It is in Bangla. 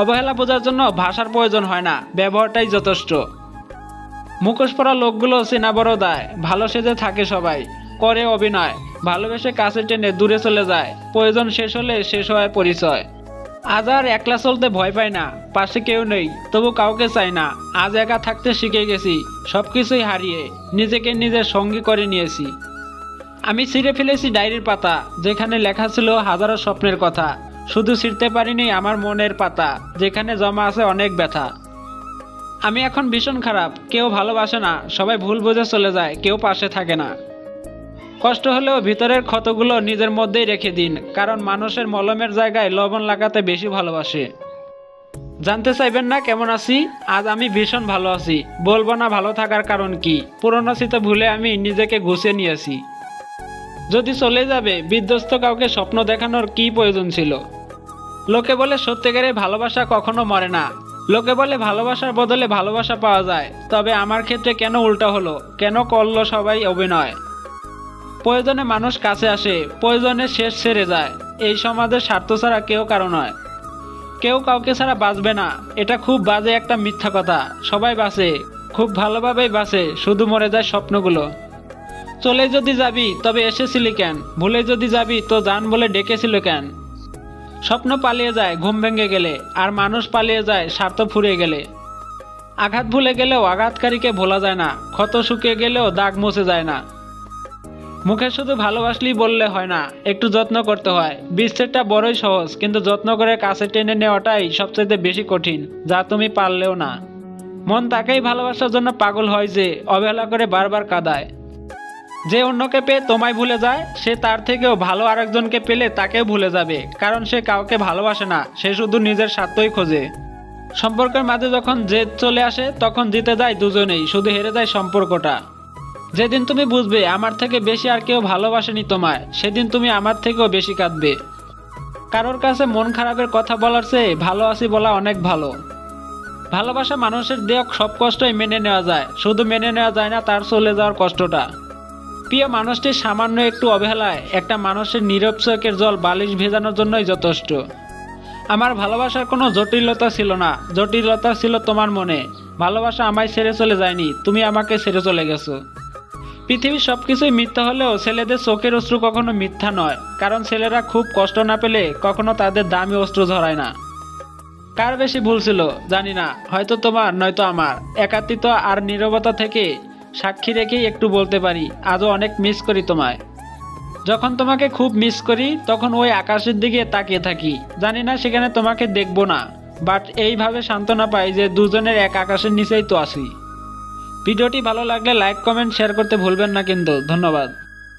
অবহেলা বোঝার জন্য ভাষার প্রয়োজন হয় না, ব্যবহারটাই যথেষ্ট। মুখোশ পরা লোকগুলো চেনা বড় দায় ভালো সেজে থাকে সবাই, করে অভিনয়, ভালোবেসে কাছে টেনে দূরে চলে যায়, প্রয়োজন শেষ হলে শেষ হয় পরিচয়। আজ আর একলা চলতে ভয় পায় না, পাশে কেউ নেই, তবু কাউকে চাই না, আজ একা থাকতে শিখে গেছি সব কিছুই হারিয়ে, নিজেকে নিজের সঙ্গী করে নিয়েছি। আমি ছিঁড়ে ফেলেছি ডায়েরির পাতা, যেখানে লেখা ছিল হাজারো স্বপ্নের কথা। শুধু ছিঁড়তে পারিনি আমার মনের পাতা, যেখানে জমা আছে অনেক ব্যথা। আমি এখন ভীষণ খারাপ, কেউ ভালোবাসে না, সবাই ভুল বুঝে চলে যায়, কেউ পাশে থাকে না। কষ্ট হলেও ভিতরের ক্ষতগুলো নিজের মধ্যেই রেখে দিন, কারণ মানুষের মলমের জায়গায় লবণ লাগাতে বেশি ভালোবাসে। জানতে চাইবেন না কেমন আছি? আজ আমি ভীষণ ভালো আছি, বলব না ভালো থাকার কারণ কি, পুরনো স্মৃতি ভুলে আমি নিজেকে গুছিয়ে নিয়েছি। যদি চলে যাবে, বিধ্বস্ত কাউকে স্বপ্ন দেখানোর কি প্রয়োজন ছিল? লোকে বলে সত্যিকারের ভালোবাসা কখনো মরে না। লোকে বলে ভালোবাসার বদলে ভালোবাসা পাওয়া যায়। তবে আমার ক্ষেত্রে কেন উল্টা হলো? কেন করল সবাই অভিনয়? প্রয়োজনে মানুষ কাছে আসে, প্রয়োজনে শেষ সেরে যায়। এই সমাজের স্বার্থ ছাড়া কেউ কারও নয়। কেউ কাউকে ছাড়া বাঁচবে না। এটা খুব বাজে একটা মিথ্যা কথা। সবাই বাঁচে, খুব ভালোভাবেই বাঁচে, শুধু মরে যায় স্বপ্নগুলো। চলে যদি যাবি, তবে এসেছিলি কেন? ভুলে যদি যাবি, তো জান বলে ডেকেছিল কেন? স্বপ্ন পালিয়ে যায়, ঘুম ভেঙে গেলে। আর মানুষ পালিয়ে যায়, স্বার্থ ফুরিয়ে গেলে। আঘাত ভুলে গেলেও আঘাতকারীকে ভোলা যায় না, ক্ষত শুকিয়ে গেলেও দাগ মুছে যায় না। মুখে শুধু ভালোবাসলেই বললে হয় না, একটু যত্ন করতে হয়। বিচ্ছেদটা বড়ই সহজ, কিন্তু যত্ন করে কাছে টেনে নেওয়াটাই সবচেয়ে বেশি কঠিন, যা তুমি পারলেও না। মন তাকেই ভালোবাসার জন্য পাগল হয় যে, অবহেলা করে বারবার কাঁদায়। যে অন্যকে পেয়ে তোমায় ভুলে যায়, সে তার থেকেও ভালো আরেকজনকে পেলে তাকেও ভুলে যাবে, কারণ সে কাউকে ভালোবাসে না, সে শুধু নিজের স্বার্থই খোঁজে। সম্পর্কের মাঝে যখন জেদ চলে আসে, তখন জিতে যায় দুজনেই, শুধু হেরে যায় সম্পর্কটা। যেদিন তুমি বুঝবে, আমার থেকে বেশি আর কেউ ভালোবাসেনি তোমায়, সেদিন তুমি আমার থেকেও বেশি কাঁদবে। কারোর কাছে মন খারাপের কথা বলার চেয়ে ভালো আছি বলা অনেক ভালো। ভালোবাসা মানুষের দেহ সব কষ্টই মেনে নেওয়া যায়, শুধু মেনে নেওয়া যায় না, তার চলে যাওয়ার কষ্টটা। প্রিয় মানুষটির সামান্য একটু অবহেলায় একটা মানুষের নীরব চোখের জল বালিশ ভেজানোর জন্যই যথেষ্ট। আমার ভালোবাসার কোনো জটিলতা ছিল না। জটিলতা ছিল তোমার মনে। ভালোবাসা আমায় ছেড়ে চলে যায়নি। তুমি আমাকে ছেড়ে চলে গেছো। পৃথিবীর সব কিছুই মিথ্যা হলেও ছেলেদের চোখের অস্ত্র কখনো মিথ্যা নয়। কারণ ছেলেরা খুব কষ্ট না পেলে কখনো তাদের দামি অস্ত্র ধরায় না। কার বেশি ভুল ছিল জানি না। হয়তো তোমার, নয়তো আমার। একাত্মিত আর নীরবতা থেকে সাক্ষী রেখেই একটু বলতে পারি, আজও অনেক মিস করি তোমায়। যখন তোমাকে খুব মিস করি, তখন ওই আকাশের দিকে তাকিয়ে থাকি। জানি না সেখানে তোমাকে দেখব না বাট এইভাবে সান্ত্বনা পাই যে দুজনের এক আকাশের নিচেই তো আসি ভিডিওটি ভালো লাগলে লাইক কমেন্ট শেয়ার করতে ভুলবেন না কিন্তু, ধন্যবাদ।